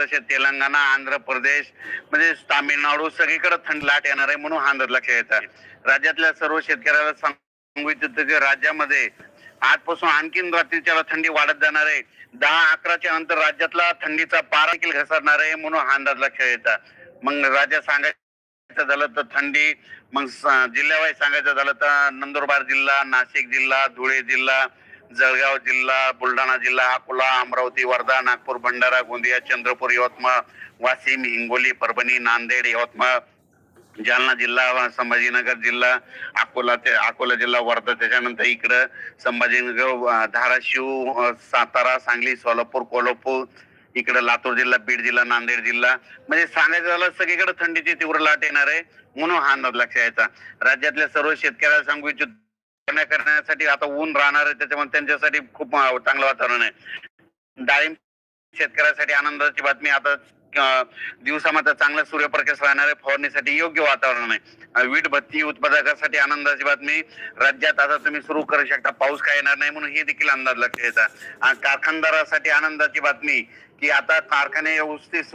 तसे तेलंगणा आंध्र प्रदेश म्हणजे तामिळनाडू सगळीकडे थंड लाट येणार आहे म्हणून हा लक्ष येतात राज्यातल्या सर्व शेतकऱ्याला सांगू इच्छितो की राज्यामध्ये आजपासून आणखीन रात्रीच्या थंडी वाढत जाणार आहे. दहा अकराच्या नंतर राज्यातला थंडीचा पारा देखील घसरणार आहे म्हणून हा अंदाज येतात मग राज्यात सांगायचं झालं तर थंडी मग जिल्ह्यावाईज सांगायचं झालं तर नंदुरबार जिल्हा नाशिक जिल्हा धुळे जिल्हा जळगाव जिल्हा बुलढाणा जिल्हा अकोला अमरावती वर्धा नागपूर भंडारा गोंदिया चंद्रपूर यवतमाळ वाशिम हिंगोली परभणी नांदेड यवतमाळ जालना जिल्हा संभाजीनगर जिल्हा अकोला ते अकोला जिल्हा वर्धा त्याच्यानंतर इकडं संभाजीनगर धाराशिव सातारा सांगली सोलापूर कोल्हापूर इकडं लातूर जिल्हा बीड जिल्हा नांदेड जिल्हा. म्हणजे सांगायचं झालं सगळीकडे थंडीची तीव्र लाट येणार आहे म्हणून हा अंदाज लक्षात यायचा. राज्यातल्या सर्व शेतकऱ्याला सांगू इच्छित करण्यासाठी आता ऊन राहणार आहे त्याच्यामुळे त्यांच्यासाठी खूप चांगलं वातावरण आहे. डाळिंब शेतकऱ्यासाठी आनंदाची बातमी आता दिवसामध्ये चांगला सूर्यप्रकाश राहणार आहे फवारणीसाठी योग्य वातावरण आहे. वीट भत्ती उत्पादकासाठी आनंदाची बातमी. राज्यात आता तुम्ही सुरू करू शकता पाऊस काय येणार नाही म्हणून हे देखील अंदाज लक्षात येतात कारखानदारासाठी आनंदाची बातमी की आता कारखाने व्यवस्थित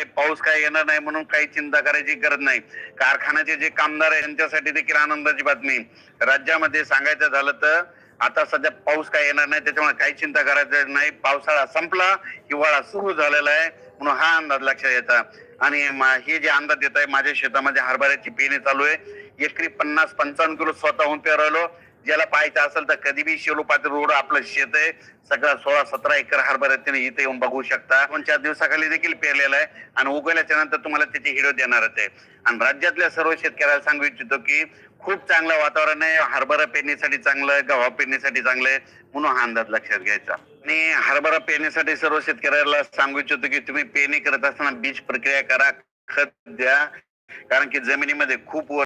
नाही पाऊस काय येणार नाही म्हणून काही चिंता करायची गरज नाही. कारखान्याचे जे कामदार आहे त्यांच्यासाठी देखील आनंदाची बातमी. राज्यामध्ये सांगायचं झालं तर आता सध्या पाऊस काय येणार नाही त्याच्यामुळे काही चिंता करायचं नाही. पावसाळा संपला हिवाळा सुरू झालेला आहे म्हणून हा अंदाज लक्षात येतात आणि हे जे अंदाज येत आहे माझ्या शेतामध्ये हरभऱ्याची पेरणी चालू आहे. एकरी पन्नास पंचावन्न किलो स्वतःहून पेरवलो. ज्याला पाहायचं असेल तर कधी बी शिवलोपाती रोड आपलं शेत आहे. सगळं सोळा सतरा एकर हरभरा तुम्ही इथे येऊन बघू शकता. पण चार दिवसाखाली देखील पेरलेला आहे आणि उगवल्याच्या नंतर तुम्हाला त्याची हिडो देणारच आहे. आणि राज्यातल्या सर्व शेतकऱ्याला सांगू इच्छितो की खूप चांगलं वातावरण आहे. हरभरा पेरणीसाठी चांगलं आहे. गव्हा पेरणीसाठी चांगलं आहे. म्हणून हा अंदाज लक्षात घ्यायचा. आणि हरभरा पेरणीसाठी सर्व शेतकऱ्याला सांगू इच्छितो की तुम्ही पेरणी करत असताना बीज प्रक्रिया करा खत द्या. कारण की जमिनीमध्ये खूप वर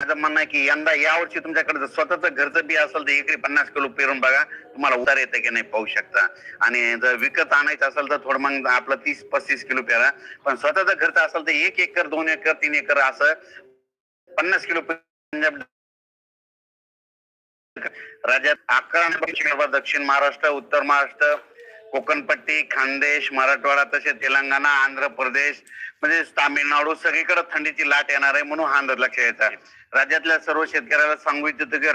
माझं म्हणणं आहे की यंदा यावर्षी तुमच्याकडे जर स्वतःच घरचं बी असेल तर एकरी पन्नास किलो पेरून बघा. तुम्हाला उतार येतं की नाही पाहू शकता. आणि जर विकत आणायचं असेल तर थोडं मग आपलं तीस पस्तीस किलो पेरा पण स्वतःच घरचं असेल तर एक एकर दोन एकर तीन एकर असं पन्नास किलो पंजाब राज्यात अकरा दक्षिण महाराष्ट्र उत्तर महाराष्ट्र कोकणपट्टी खानदेश मराठवाडा तसेच तेलंगणा आंध्र प्रदेश म्हणजे तामिळनाडू सगळीकडे थंडीची लाट येणार आहे म्हणून हा अंदाज लक्षात येतात राज्यातल्या सर्व शेतकऱ्याला सांगू इच्छितो की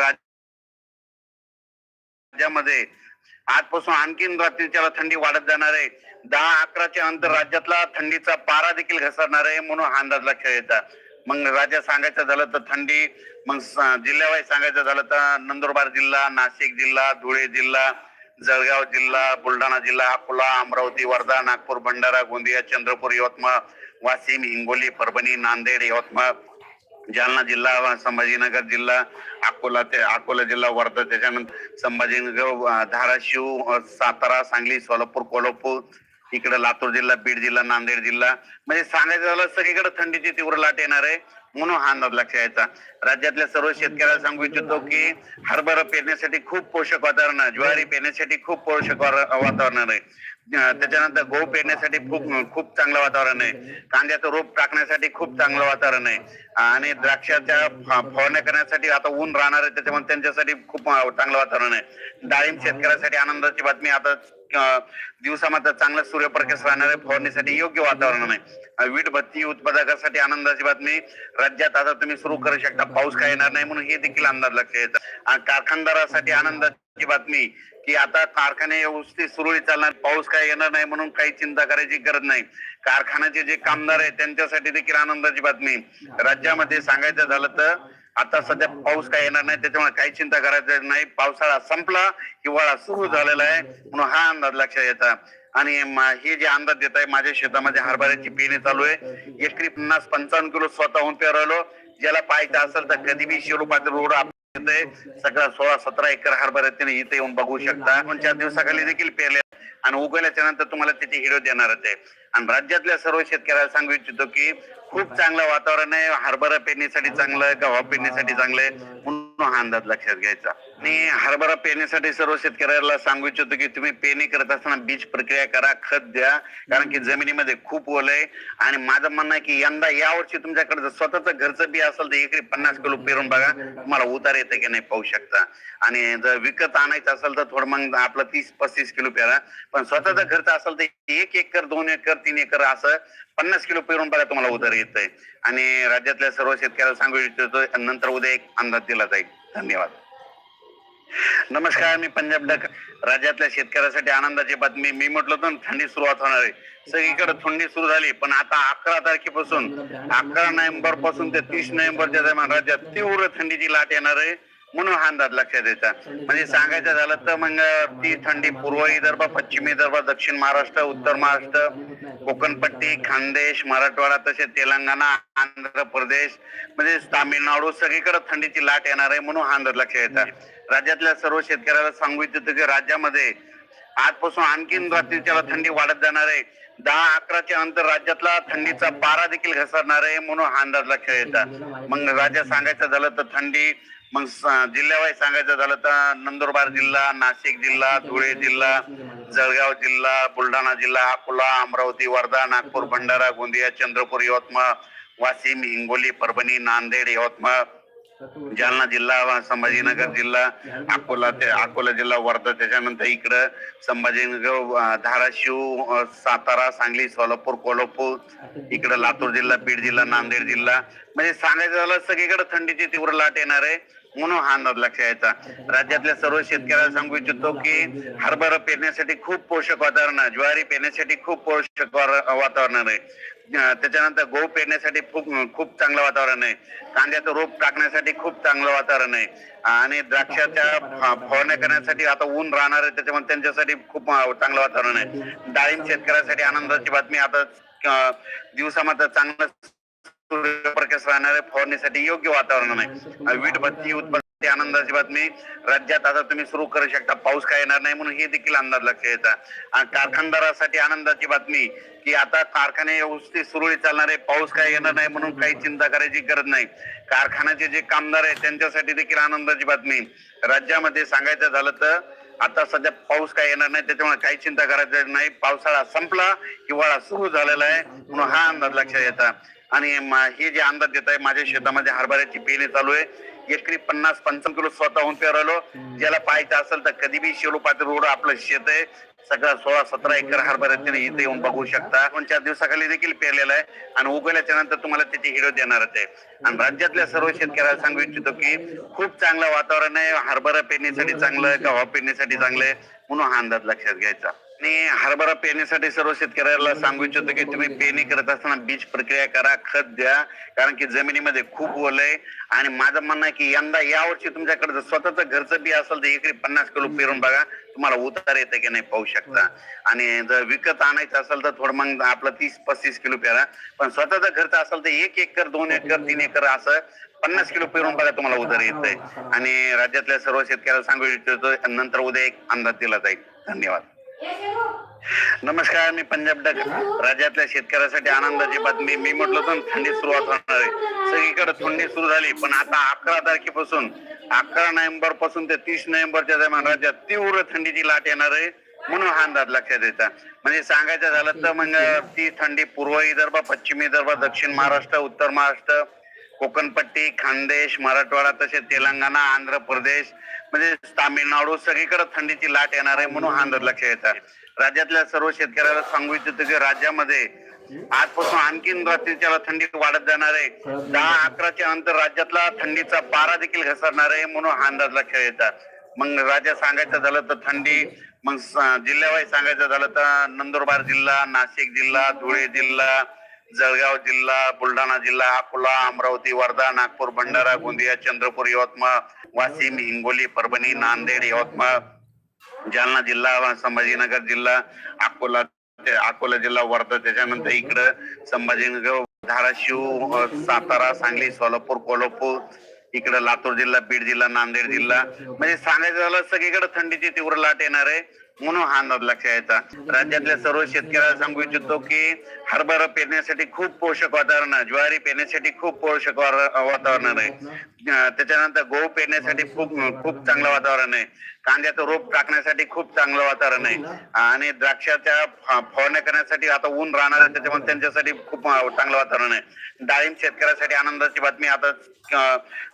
राज्यामध्ये आजपासून आणखीन रात्रीच्या थंडी वाढत जाणार आहे दहा अकराच्या अंतर राज्यातला थंडीचा पारा देखील घसरणार आहे म्हणून हा अंदाज लक्षात येतात मग राज्यात सांगायचं झालं तर थंडी मग जिल्ह्यावाईज सांगायचं झालं तर नंदुरबार जिल्हा नाशिक जिल्हा धुळे जिल्हा जळगाव जिल्हा बुलढाणा जिल्हा अकोला अमरावती वर्धा नागपूर भंडारा गोंदिया चंद्रपूर यवतमाळ वाशिम हिंगोली परभणी नांदेड यवतमाळ जालना जिल्हा संभाजीनगर जिल्हा अकोला ते अकोला जिल्हा वर्धा त्याच्यानंतर संभाजीनगर धाराशिव सातारा सांगली सोलापूर कोल्हापूर इकडे लातूर जिल्हा बीड जिल्हा नांदेड जिल्हा. म्हणजे सांगायचं झालं सगळीकडे थंडीची तीव्र लाट येणार आहे. म्हणून हा अंदाज लक्षात यायचा. राज्यातल्या सर्व शेतकऱ्याला सांगू इच्छितो की हरभरा पेरण्यासाठी खूप पोषक वातावरण आहे. ज्वारी पेरण्यासाठी खूप पोषक वातावरण आहे. त्याच्यानंतर गहू पेरण्यासाठी खूप खूप चांगलं वातावरण आहे. कांद्याचं रोप टाकण्यासाठी खूप चांगलं वातावरण आहे. आणि द्राक्षाच्या फवारण्या करण्यासाठी आता ऊन राहणार आहे त्याच्यामुळे त्यांच्यासाठी खूप चांगलं वातावरण आहे. डाळिंब शेतकऱ्यासाठी आनंदाची बातमी आता दिवसामध्ये चांगला सूर्यप्रकाश राहणार आहे फवारणीसाठी योग्य वातावरण आहे. वीट भत्ती उत्पादकासाठी आनंदाची बातमी. राज्यात आता तुम्ही सुरू करू शकता पाऊस काय येणार नाही म्हणून हे देखील अंदाज लक्षात येतात कारखानदारासाठी आनंदाची बातमी की आता कारखाने व्यवस्थित सुरळीत चालणार पाऊस काय येणार नाही म्हणून काही चिंता करायची गरज नाही. कारखान्याचे जे कामदार आहेत त्यांच्यासाठी देखील आनंदाची बातमी. राज्यामध्ये सांगायचं झालं तर आता सध्या पाऊस काय येणार नाही त्याच्यामुळे काही चिंता करायचं नाही. पावसाळा संपला हिवाळा सुरू झालेला आहे म्हणून हा अंदाज लक्षात येतात आणि हे जे अंदाज देत आहे माझ्या शेतामध्ये हरभऱ्याची पेरणी चालू आहे. एकरी पन्नास पंचावन्न किलो स्वतःहून पेरवलो. ज्याला पाहायचं असेल तर कधी बी शेलू रोड आपल्या सगळं सोळा सतरा एकर हरभरा तिने इथे येऊन बघू शकता. पण चार दिवसाखाली देखील पेरले आणि उगवल्याच्या नंतर तुम्हाला त्याची हिडो देणारच आहे. आणि राज्यातल्या सर्व शेतकऱ्याला सांगू इच्छितो की खूप चांगलं वातावरण आहे. हरभरा पेरणीसाठी चांगलं गव्हा पेरणीसाठी चांगलं आहे. हा अंदाज लक्षात घ्यायचा? आणि हरभरा पेरण्यासाठी सर्व शेतकऱ्याला सांगू इच्छितो की तुम्ही पेरणी करत असताना बीज प्रक्रिया करा खत द्या कारण की जमिनीमध्ये खूप ओल आहे. आणि माझं म्हणणं आहे की यंदा यावर्षी तुमच्याकडे जर स्वतःच घरचं बी असेल तर एकरी पन्नास किलो पेरून बघा. तुम्हाला उतार येते की नाही पाहू शकता. आणि जर विकत आणायचं असेल तर थोडं मग आपलं तीस पस्तीस किलो पेरा. पण स्वतःच घरचं असेल तर एक एकर दोन एकर तीन एकर असं पन्नास किलो पेरून बघा तुम्हाला उतार येतंय. आणि राज्यातल्या सर्व शेतकऱ्याला सांगू इच्छितो नंतर उद्या एक अंदाज दिला जाईल. धन्यवाद. नमस्कार मी पंजाब डक राज्यातल्या शेतकऱ्यासाठी आनंदाची बातमी. मी म्हटलं होतं थंडी सुरुवात होणार आहे. सगळीकडे थंडी सुरू झाली पण आता अकरा तारखेपासून अकरा नोव्हेंबरपासून ते तीस नोव्हेंबरच्या दरम्यान राज्यात तीव्र थंडीची लाट येणार आहे. म्हणून हा अंदाज लक्षात यायचा म्हणजे सांगायचं झालं तर मग ती थंडी पूर्व विदर्भ पश्चिम विदर्भ दक्षिण महाराष्ट्र उत्तर महाराष्ट्र कोकणपट्टी खानदेश मराठवाडा तसेच तेलंगणा आंध्र प्रदेश म्हणजे तामिळनाडू सगळीकडे थंडीची लाट येणार आहे म्हणून हा अंदाज लक्षात येतात राज्यातल्या सर्व शेतकऱ्याला सांगू इच्छितो की राज्यामध्ये आजपासून आणखीन रात्रीच्या थंडी वाढत जाणार आहे. दहा अकराच्या अंतर राज्यातला थंडीचा पारा देखील घसरणार आहे म्हणून हा अंदाज लक्षात येतात मग राज्यात सांगायचं झालं तर थंडी मग जिल्ह्यावाई जिल्ह्यावाईज सांगायचं झालं तर नंदुरबार जिल्हा नाशिक जिल्हा धुळे जिल्हा जळगाव जिल्हा बुलढाणा जिल्हा अकोला अमरावती वर्धा नागपूर भंडारा गोंदिया चंद्रपूर यवतमाळ वाशिम हिंगोली परभणी नांदेड यवतमाळ जालना जिल्हा संभाजीनगर जिल्हा अकोला ते अकोला जिल्हा वर्धा त्याच्यानंतर इकडं संभाजीनगर धाराशिव सातारा सांगली सोलापूर कोल्हापूर इकडं लातूर जिल्हा बीड जिल्हा नांदेड जिल्हा. म्हणजे सांगायचं झालं सगळीकडे थंडीची तीव्र लाट येणार आहे म्हणून हा अंदाज लक्ष यायचा. राज्यातल्या सर्व शेतकऱ्याला सांगू इच्छितो की हरभरा पेरण्यासाठी खूप पोषक वातावरण आहे ज्वारी पेरण्यासाठी खूप पोषक वातावरण आहे. त्याच्यानंतर गहू पेरण्यासाठी खूप खूप चांगलं वातावरण आहे. कांद्याचं रोप टाकण्यासाठी खूप चांगलं वातावरण आहे. आणि द्राक्षाच्या फवारण्या करण्यासाठी आता ऊन राहणार आहे त्याच्यामुळे त्यांच्यासाठी खूप चांगलं वातावरण आहे. डाळिंब शेतकऱ्यासाठी आनंदाची बातमी आता दिवसामध्ये चांगलं सूर्यप्रकाश राहणाऱ्या फवारणीसाठी योग्य वातावरण आहे. वीट भट्टी ते आनंदाची बातमी. राज्यात आता तुम्ही सुरू करू शकता. पाऊस काय येणार नाही म्हणून हे देखील अंदाज लक्ष येतात आणि कारखानदारासाठी आनंदाची बातमी की आता कारखाने व्यवस्थित सुरळीत चालणार आहे. पाऊस काय येणार नाही म्हणून काही चिंता करायची गरज नाही. कारखान्याचे जे कामगार आहेत त्यांच्यासाठी देखील आनंदाची बातमी. राज्यामध्ये सांगायचं झालं तर आता सध्या पाऊस काय येणार नाही त्याच्यामुळे काही चिंता करायची नाही. पावसाळा संपला हिवाळा सुरू झालेला आहे म्हणून हा अंदाज लक्षात येतात. आणि हे जे अंदाज देत आहे माझ्या शेतामध्ये हरभऱ्याची पेरणी चालू आहे. एकरी पन्नास पंचावन्न किलो स्वतःहून पेरलो. ज्याला पाहायचं असेल तर कधी बी शेलू पात्र रोड आपलं शेत आहे. सगळं सोळा सतरा एकर हरभरा त्याने इथे येऊन बघू शकता. दोन चार दिवसाखाली देखील पेरलेला आहे. आणि उगवल्याच्या नंतर तुम्हाला त्याची हिरो देणारच आहे. आणि राज्यातल्या सर्व शेतकऱ्याला सांगू इच्छितो की खूप चांगलं वातावरण आहे. हरभरा पेरणीसाठी चांगलं आहे गव्हा पेरणीसाठी चांगलं आहे. म्हणून हा अंदाज लक्षात घ्यायचा. आणि हरभरा पेरणीसाठी सर्व शेतकऱ्याला सांगू इच्छितो की तुम्ही पेरणी करत असताना बीज प्रक्रिया करा खत द्या कारण की जमिनीमध्ये खूप ओल आहे. आणि माझं म्हणणं आहे की यंदा यावर्षी तुमच्याकडे स्वतःच घरचं बी असेल तर एकरी पन्नास किलो पेरून बघा तुम्हाला उतार येते की नाही पाहू शकता. आणि जर विकत आणायचं असेल तर थोडं मग आपलं तीस पस्तीस किलो पेरा. पण स्वतःचा घरचं असेल तर एक एकर दोन एकर तीन एकर असं पन्नास किलो पेरून बघा तुम्हाला उतार येतंय. आणि राज्यातल्या सर्व शेतकऱ्याला सांगू इच्छितो नंतर उद्या एक अंदाज दिला जाईल. धन्यवाद. नमस्कार मी पंजाब डक. राज्यातल्या शेतकऱ्यासाठी आनंदाची बातमी. मी म्हटलं होतं ना, थंडी सुरुवात होणार आहे. सगळीकडे थंडी सुरू झाली पण आता अकरा तारखेपासून अकरा नोव्हेंबरपासून ते तीस नोव्हेंबरच्या दरम्यान राज्यात तीव्र थंडीची लाट येणार आहे म्हणून हा अंदाज लक्षात येतात म्हणजे सांगायचं झालं तर मग ती थंडी पूर्व विदर्भ पश्चिम विदर्भ दक्षिण महाराष्ट्र उत्तर महाराष्ट्र कोकणपट्टी खानदेश मराठवाडा तसेच तेलंगणा आंध्र प्रदेश म्हणजे तामिळनाडू सगळीकडे थंडीची लाट येणार आहे म्हणून हा अंदाज लक्षात येतात राज्यातल्या सर्व शेतकऱ्याला सांगू इच्छितो की राज्यामध्ये आजपासून आणखीन रात्रीच्या थंडी वाढत जाणार आहे. दहा अकराच्या अंतर राज्यातला थंडीचा पारा देखील घसरणार आहे म्हणून हा अंदाज लक्षात येतात मग राज्यात सांगायचं झालं तर थंडी मग जिल्ह्यावाईज सांगायचं झालं तर नंदुरबार जिल्हा नाशिक जिल्हा धुळे जिल्हा जळगाव जिल्हा बुलढाणा जिल्हा अकोला अमरावती वर्धा नागपूर भंडारा गोंदिया चंद्रपूर यवतमाळ वाशिम हिंगोली परभणी नांदेड यवतमाळ जालना जिल्हा संभाजीनगर जिल्हा अकोला अकोला जिल्हा वर्धा त्याच्यानंतर इकडं संभाजीनगर धाराशिव सातारा सांगली सोलापूर कोल्हापूर इकडं लातूर जिल्हा बीड जिल्हा नांदेड जिल्हा. म्हणजे सांगायचं झालं सगळीकडे थंडीची तीव्र लाट येणार आहे. म्हणून हा अंदाज लक्षात यायचा राज्यातल्या सर्व शेतकऱ्याला सांगू इच्छितो की हरभरा पेरण्यासाठी खूप पोषक वातावरण आहे. ज्वारी पेरण्यासाठी खूप पोषक वातावरण आहे. त्याच्यानंतर गहू पेरण्यासाठी खूप खूप चांगलं वातावरण आहे. कांद्याचं रोप टाकण्यासाठी खूप चांगलं वातावरण आहे. आणि द्राक्षाच्या फवारण्या करण्यासाठी आता ऊन राहणार आहे त्याच्यामुळे त्यांच्यासाठी खूप चांगलं वातावरण आहे. डाळिंब शेतकऱ्यासाठी आनंदाची बातमी आता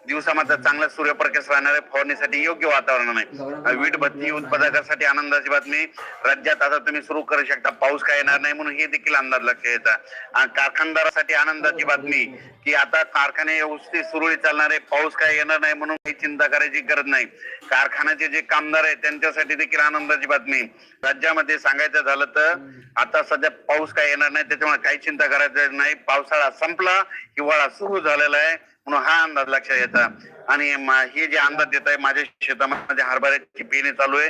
दिवसामध्ये चांगला सूर्यप्रकाश राहणार आहे फवारणीसाठी योग्य वातावरण आहे. वीट भट्टी उत्पादकासाठी आनंदाची बातमी राज्यात आता तुम्ही सुरू करू शकता. पाऊस काय येणार नाही म्हणून हे देखील अंदाज लक्षात येतात आणि कारखानदारासाठी आनंदाची बातमी की आता कारखाने व्यवस्थित सुरळीत चालणार आहे. पाऊस काय येणार नाही म्हणून काही चिंता करायची गरज नाही. कारखान्याचे जे आमदार आहेत त्यांच्यासाठी देखील आनंदाची बातमी. राज्यामध्ये सांगायचं झालं तर आता सध्या पाऊस काय येणार नाही. त्याच्यामुळे काही चिंता करायचं नाही. पावसाळा संपला हिवाळा सुरू झालेला आहे. म्हणून हा अंदाज लक्षात येतात आणि हे जे अंदाज देत आहे माझ्या शेतामध्ये हरभऱ्याची पेरणी चालू आहे.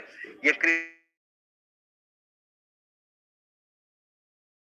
एकरी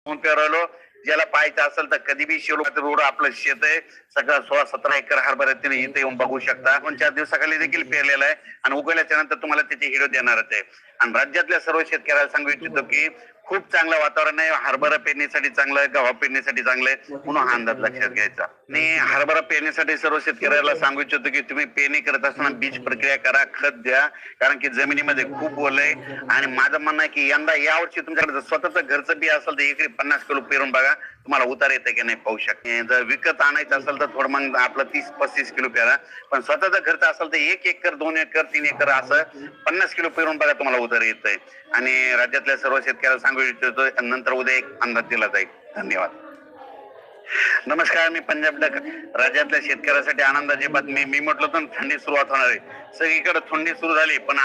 राहिलो ज्याला पाहायचं असेल तर कधी बी शिरो रोड आपलं शेत आहे. सगळं सोळा सतरा एकर हरभरा तुम्ही इथे येऊन बघू शकता. पण चार दिवसाखाली देखील पेरलेला आहे. आणि उगवल्याच्या नंतर तुम्हाला त्याची हिरो देणारच आहे. आणि राज्यातल्या सर्व शेतकऱ्याला सांगू इच्छितो की खूप चांगलं वातावरण आहे. हरभरा पेरणीसाठी चांगलं आहे गव्हा पेरणीसाठी चांगलं आहे. म्हणून हा अंदाज लक्षात घ्यायचा. मी हरभरा पेरणीसाठी सर्व शेतकऱ्याला सांगू इच्छितो की तुम्ही पेरणी करत असताना बीज प्रक्रिया करा खत द्या. कारण की जमिनीमध्ये खूप ओल आहे. आणि माझं म्हणणं आहे की यंदा यावर्षी तुमच्याकडे जर स्वतःचं घरचं बी असेल तर एकरी पन्नास किलो पेरून बघा तुम्हाला उतार येते की नाही पाहू शकते. जर विकत आणायचं असेल तर थोडं मग आपलं तीस पस्तीस किलो पेरा. पण स्वतःचं घरचं असेल तर एक एकर दोन एकर तीन एकर असं पन्नास किलो पेरून बघा तुम्हाला उतार येतंय. आणि राज्यातल्या सर्व शेतकऱ्याला सांगू भेटतो नंतर उद्या एक अंदाज दिला जाईल. धन्यवाद. नमस्कार मी पंजाब राज्यातल्या शेतकऱ्यासाठी आनंदाची बातमी. मी म्हटलं तर थंडी सुरुवात होणार आहे. सगळीकडे थंडी सुरू झाली पण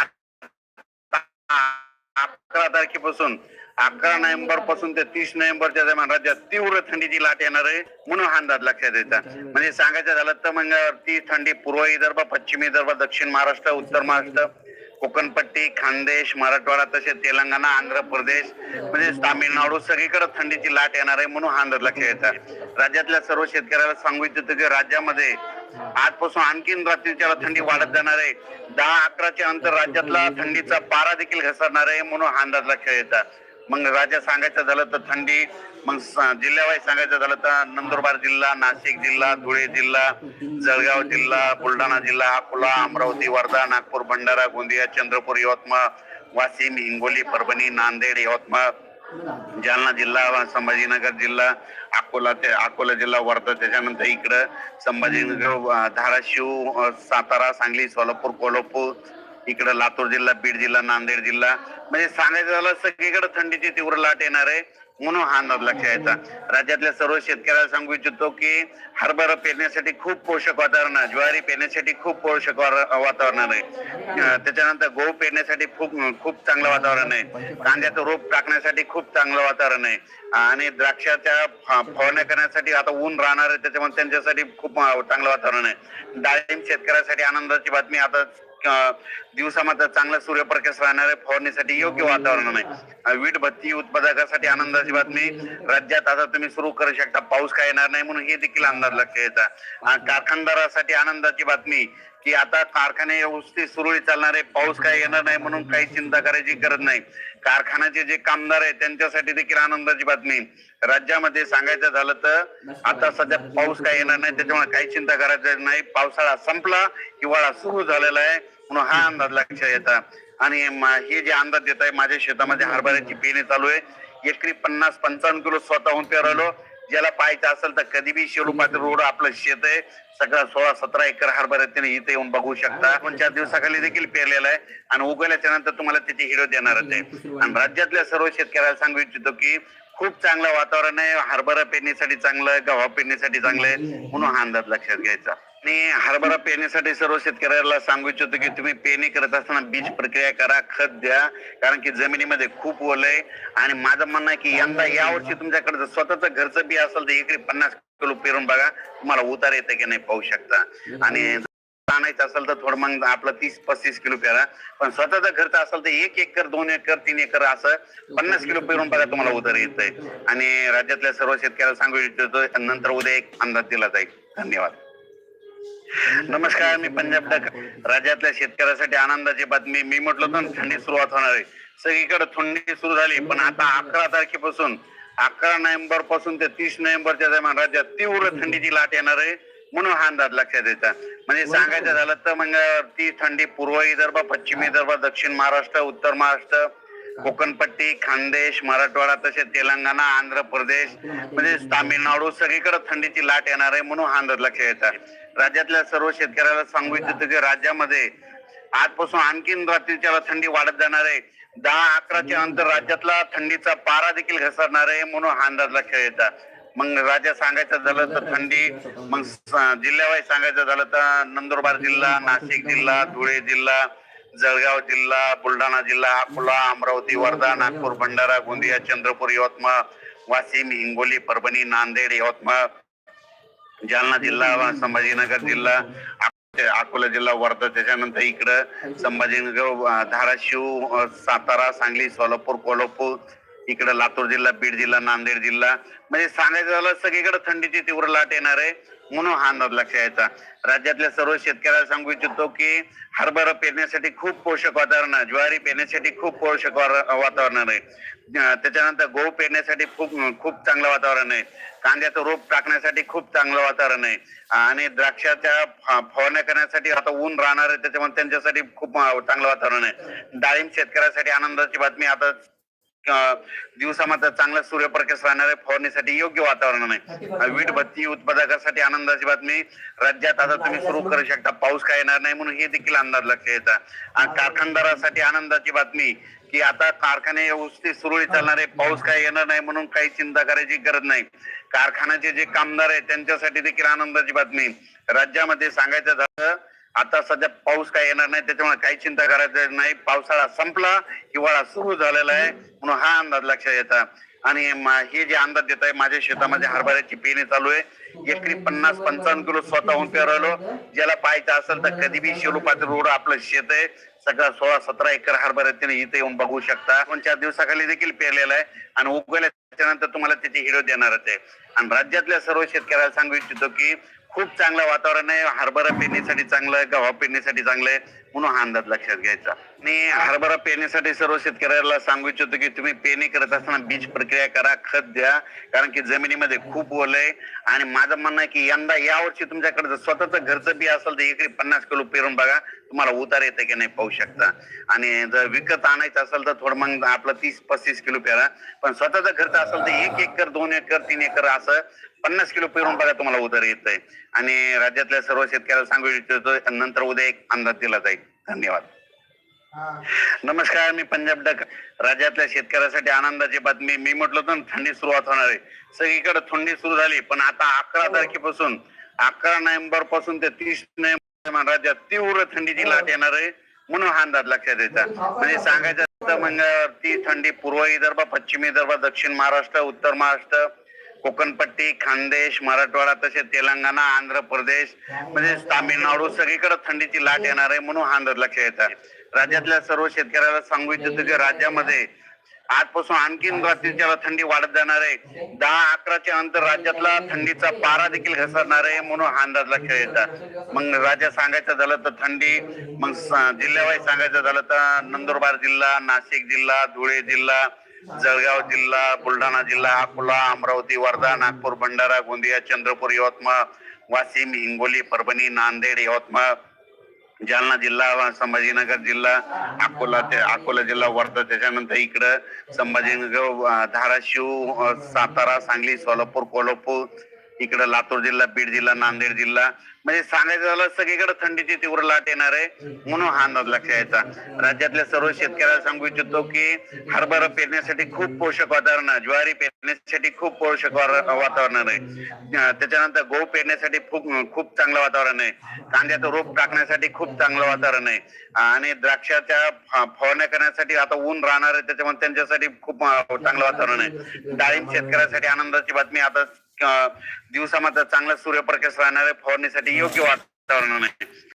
अकरा तारखेपासून अकरा नोव्हेंबरपासून ते तीस नोव्हेंबरच्या दरम्यान राज्यात तीव्र थंडीची लाट येणार आहे म्हणून हा अंदाज लक्षात येतात म्हणजे सांगायचं झालं तर मग ती थंडी पूर्व विदर्भ पश्चिम विदर्भ दक्षिण महाराष्ट्र उत्तर महाराष्ट्र कोकणपट्टी खानदेश मराठवाडा तसेच तेलंगणा आंध्र प्रदेश म्हणजे तामिळनाडू सगळीकडे थंडीची लाट येणार आहे म्हणून हा अंदाज लक्षात येतात राज्यातल्या सर्व शेतकऱ्याला सांगू इच्छितो की राज्यामध्ये आजपासून आणखीन रात्रीच्या थंडी वाढत जाणार आहे. दहा अकराच्या अंतर राज्यातला थंडीचा पारा देखील घसरणार आहे म्हणून हा अंदाज लक्षात येतात मग राज्यात सांगायचं झालं तर थंडी मग जिल्ह्यावाईज सांगायचं झालं तर नंदुरबार जिल्हा नाशिक जिल्हा धुळे जिल्हा जळगाव जिल्हा बुलढाणा जिल्हा अकोला अमरावती वर्धा नागपूर भंडारा गोंदिया चंद्रपूर यवतमाळ वाशिम हिंगोली परभणी नांदेड यवतमाळ जालना जिल्हा संभाजीनगर जिल्हा अकोला ते अकोला जिल्हा वर्धा त्याच्यानंतर इकडं संभाजीनगर धाराशिव सातारा सांगली सोलापूर कोल्हापूर इकडं लातूर जिल्हा बीड जिल्हा नांदेड जिल्हा. म्हणजे सांगायचं झालं सगळीकडे थंडीची तीव्र लाट येणार आहे म्हणून हा अंदाज लक्षात यायचा राज्यातल्या सर्व शेतकऱ्याला सांगू इच्छितो की हरभरा पेरण्यासाठी खूप पोषक वातावरण आहे. ज्वारी पेरण्यासाठी खूप पोषक वातावरण आहे. त्याच्यानंतर गहू पेरण्यासाठी खूप खूप चांगलं वातावरण आहे. कांद्याचं रोप टाकण्यासाठी खूप चांगलं वातावरण आहे. आणि द्राक्षाच्या फवारण्या करण्यासाठी आता ऊन राहणार आहे त्याच्यामुळे त्यांच्यासाठी खूप चांगलं वातावरण आहे. डाळिंब शेतकऱ्यासाठी आनंदाची बातमी आता दिवसामध्ये चांगला सूर्यप्रकाश राहणार आहे फवारणीसाठी योग्य वातावरण आहे. वीट भत्ती उत्पादकासाठी आनंदाची बातमी. राज्यात आता तुम्ही सुरू करू शकता. पाऊस काय येणार नाही म्हणून हे देखील अंदाज लक्ष येतात कारखानदारासाठी आनंदाची बातमी. की आता कारखाने व्यवस्थित सुरळीत चालणार आहे पाऊस काय येणार नाही म्हणून काही चिंता करायची गरज नाही. कारखान्याचे जे कामदार आहेत त्यांच्यासाठी देखील आनंदाची बातमी राज्यामध्ये सांगायचं झालं तर आता सध्या पाऊस काय येणार नाही त्याच्यामुळे काही चिंता करायचं नाही. पावसाळा संपला हिवाळा सुरू झालेला आहे म्हणून हा अंदाज लक्षात येतात आणि हे जे अंदाज देत आहे माझ्या शेतामध्ये हरभऱ्याची पेरणी चालू आहे. एकरी पन्नास पंचावन्न किलो स्वतःहून पेरवलो ज्याला पाहायचं असेल तर कधी बी शेळूपाती रोड आपलं शेत आहे. सगळं सोळा सतरा एकर हरभरा तुम्ही इथे येऊन बघू शकता. पण चार दिवसाखाली देखील पेरलेला आहे. आणि उगवल्याच्या नंतर तुम्हाला त्याची हिरो देणारच आहे. आणि राज्यातल्या सर्व शेतकऱ्याला सांगू इच्छितो की खूप चांगलं वातावरण आहे. हरभरा पेरणीसाठी चांगलं आहे गव्हा पेरणीसाठी चांगलं आहे. म्हणून हा अंदाज लक्षात घ्यायचा. आणि हरभरा पेरणीसाठी सर्व शेतकऱ्याला सांगू इच्छितो की तुम्ही पेरणी करत असताना बीज प्रक्रिया करा खत द्या कारण की जमिनीमध्ये खूप ओल आहे. आणि माझं म्हणणं आहे की यंदा यावर्षी तुमच्याकडे जर स्वतःच घरचं बी असेल तर एकरी पन्नास किलो पेरून बघा तुम्हाला उतार येते की नाही पाहू शकता. आणि आणायचं असेल तर थोडं मग आपलं तीस पस्तीस किलो पेरा. पण स्वतःचा खर्च असेल तर एक एकर दोन एकर तीन एकर असं पन्नास किलो पेरून बघा तुम्हाला उतर येत आहे आणि राज्यातल्या सर्व शेतकऱ्याला सांगू इच्छितो नंतर उद्या एक अंदाज दिला जाईल. धन्यवाद. नमस्कार मी पंजाब डक राज्यातल्या शेतकऱ्यासाठी आनंदाची बातमी. मी म्हटलं तर थंडी सुरुवात होणार आहे. सगळीकडे थंडी सुरू झाली पण आता अकरा तारखेपासून अकरा नोव्हेंबरपासून ते तीस नोव्हेंबरच्या दरम्यान राज्यात तीव्र थंडीची लाट येणार आहे म्हणून हा अंदाज लक्षात येतात म्हणजे सांगायचं झालं तर मग ती थंडी पूर्व विदर्भ पश्चिम विदर्भ दक्षिण महाराष्ट्र उत्तर महाराष्ट्र कोकणपट्टी खानदेश मराठवाडा तसेच तेलंगणा आंध्र प्रदेश म्हणजे तामिळनाडू सगळीकडे थंडीची लाट येणार आहे म्हणून हा अंदाज लक्षात येतात राज्यातल्या सर्व शेतकऱ्याला सांगू इच्छितो की राज्यामध्ये आजपासून आणखीन रात्रीच्या थंडी वाढत जाणार आहे. दहा अकराच्या अंतर राज्यातला थंडीचा पारा देखील घसरणार आहे म्हणून हा अंदाज लक्षात येतात मग राज्य सांगायचं झालं तर थंडी मग जिल्ह्यावाईज सांगायचं झालं तर नंदुरबार जिल्हा नाशिक जिल्हा धुळे जिल्हा जळगाव जिल्हा बुलढाणा जिल्हा अकोला अमरावती वर्धा नागपूर भंडारा गोंदिया चंद्रपूर यवतमाळ वाशिम हिंगोली परभणी नांदेड यवतमाळ जालना जिल्हा संभाजीनगर जिल्हा अकोला जिल्हा वर्धा त्याच्यानंतर इकडं संभाजीनगर धाराशिव सातारा सांगली सोलापूर कोल्हापूर इकडं लातूर जिल्हा बीड जिल्हा नांदेड जिल्हा. म्हणजे सांगायचं झालं सगळीकडे थंडीची तीव्र लाट येणार आहे म्हणून हा अंदाज लक्षात यायचा. राज्यातल्या सर्व शेतकऱ्याला सांगू इच्छितो की हरभरा पेरण्यासाठी खूप पोषक वातावरण आहे. ज्वारी पेरण्यासाठी खूप पोषक वातावरण आहे. त्याच्यानंतर गहू पेरण्यासाठी खूप खूप चांगलं वातावरण आहे. कांद्याचं रोप टाकण्यासाठी खूप चांगलं वातावरण आहे. आणि द्राक्षाच्या फवारण्या करण्यासाठी आता ऊन राहणार आहे त्याच्यामुळे त्यांच्यासाठी खूप चांगलं वातावरण आहे. डाळिंब शेतकऱ्यासाठी आनंदाची बातमी आता दिवसामध्ये चांगला सूर्यप्रकाश राहणार आहे. फवारणीसाठी योग्य वातावरण आहे. वीट भट्टी उत्पादकासाठी आनंदाची बातमी. राज्यात आता तुम्ही सुरू करू शकता. पाऊस काय येणार नाही म्हणून हे देखील अंदाज लक्ष येतात आणि कारखानदारासाठी आनंदाची बातमी की आता कारखाने व्यवस्थित सुरळीत चालणार आहे. पाऊस काय येणार नाही म्हणून काही चिंता करायची गरज नाही. कारखान्याचे जे कामदार आहेत त्यांच्यासाठी देखील आनंदाची बातमी. राज्यामध्ये सांगायचं झालं आता सध्या पाऊस काय येणार नाही त्याच्यामुळे काही चिंता करायचं नाही. पावसाळा संपला हिवाळा सुरू झालेला आहे म्हणून हा अंदाज लक्षात येता. आणि हे जे अंदाज देत आहे माझ्या शेतामध्ये हरभऱ्याची पेरणी चालू आहे. एकरी पन्नास पंचावन्न किलो स्वतःहून पेरवलो. ज्याला पाहायचं असेल तर कधी बी शेलोपाती रोड आपलं शेत आहे. सगळं सोळा सतरा एकर हरभरा त्याने इथे येऊन बघू शकता. दोन चार दिवसाखाली देखील पेरलेला आहे. आणि उगवल्या त्याच्यानंतर तुम्हाला त्याची हिरो देणारच आहे. आणि राज्यातल्या सर्व शेतकऱ्याला सांगू इच्छितो की खूप चांगलं वातावरण आहे. हरभरा पेरणीसाठी चांगलं आहे गव्हा पेरणीसाठी चांगलं आहे. म्हणून हा अंदाज लक्षात घ्यायचा. मी हरभरा पेरणीसाठी सर्व शेतकऱ्याला सांगू इच्छितो की तुम्ही पेरणी करत असताना बीज प्रक्रिया करा खत द्या. कारण की जमिनीमध्ये खूप ओल आहे. आणि माझं म्हणणं आहे की यंदा यावर्षी तुमच्याकडे जर स्वतःचं घरचं बी असेल तर एकरी पन्नास किलो पेरून बघा तुम्हाला उतार येते की नाही पाहू शकता. आणि जर विकत आणायचं असेल तर थोडं मग आपलं तीस पस्तीस किलो पेरा. पण स्वतःचं घरचं असेल तर एक एकर दोन एकर तीन एकर असं पन्नास किलो पेरून बघा तुम्हाला उधार येत आहे आणि राज्यातल्या सर्व शेतकऱ्याला सांगू इच्छितो नंतर उद्या एक अंदाज दिला जाईल. धन्यवाद. नमस्कार मी पंजाब डक. राज्यातल्या शेतकऱ्यासाठी आनंदाची बातमी. मी म्हटलं होतं ना, थंडी सुरुवात होणार आहे. सगळीकडे थंडी सुरू झाली पण आता अकरा तारखेपासून अकरा नोव्हेंबरपासून ते तीस नोव्हेंबर राज्यात तीव्र थंडीची लाट येणार आहे म्हणून हा अंदाज लक्षात येतात म्हणजे सांगायचं तर मग ती थंडी पूर्व विदर्भ पश्चिम विदर्भ दक्षिण महाराष्ट्र उत्तर महाराष्ट्र कोकणपट्टी खानदेश मराठवाडा तसेच तेलंगणा आंध्र प्रदेश म्हणजे तामिळनाडू सगळीकडे थंडीची लाट येणार आहे म्हणून हा अंदाज लक्षात येतात राज्यातल्या सर्व शेतकऱ्याला सांगू इच्छितो की राज्यामध्ये आजपासून आणखीन रात्रीच्या थंडी वाढत जाणार आहे. दहा अकराच्या अंतर राज्यातला थंडीचा पारा देखील घसरणार आहे म्हणून हा अंदाज लक्षात येतात मग राज्यात सांगायचं झालं तर थंडी मग जिल्ह्यावाईज सांगायचं झालं तर नंदुरबार जिल्हा नाशिक जिल्हा धुळे जिल्हा जळगाव जिल्हा बुलढाणा जिल्हा अकोला अमरावती वर्धा नागपूर भंडारा गोंदिया चंद्रपूर यवतमाळ वाशिम हिंगोली परभणी नांदेड यवतमाळ जालना जिल्हा संभाजीनगर जिल्हा अकोला ते अकोला जिल्हा वर्धा त्याच्यानंतर इकडं संभाजीनगर धाराशिव सातारा सांगली सोलापूर कोल्हापूर इकडं लातूर जिल्हा बीड जिल्हा नांदेड जिल्हा. म्हणजे सांगायचं झालं सगळीकडे थंडीची तीव्र लाट येणार आहे म्हणून हा अंदाज लक्षात यायचा. राज्यातल्या सर्व शेतकऱ्याला सांगू इच्छितो की हरभरा पेरण्यासाठी खूप पोषक वातावरण आहे. ज्वारी पेरण्यासाठी खूप पोषक वातावरण आहे. त्याच्यानंतर गहू पेरण्यासाठी खूप खूप चांगलं वातावरण आहे. कांद्याचं रोप टाकण्यासाठी खूप चांगलं वातावरण आहे. आणि द्राक्षाच्या फवारण्या करण्यासाठी आता ऊन राहणार आहे त्याच्यामुळे त्यांच्यासाठी खूप चांगलं वातावरण आहे. डाळिंब शेतकऱ्यासाठी आनंदाची बातमी आता दिवसामध्ये चांगला सूर्यप्रकाश राहणार आहे फवारणीसाठी योग्य वातावरण आहे.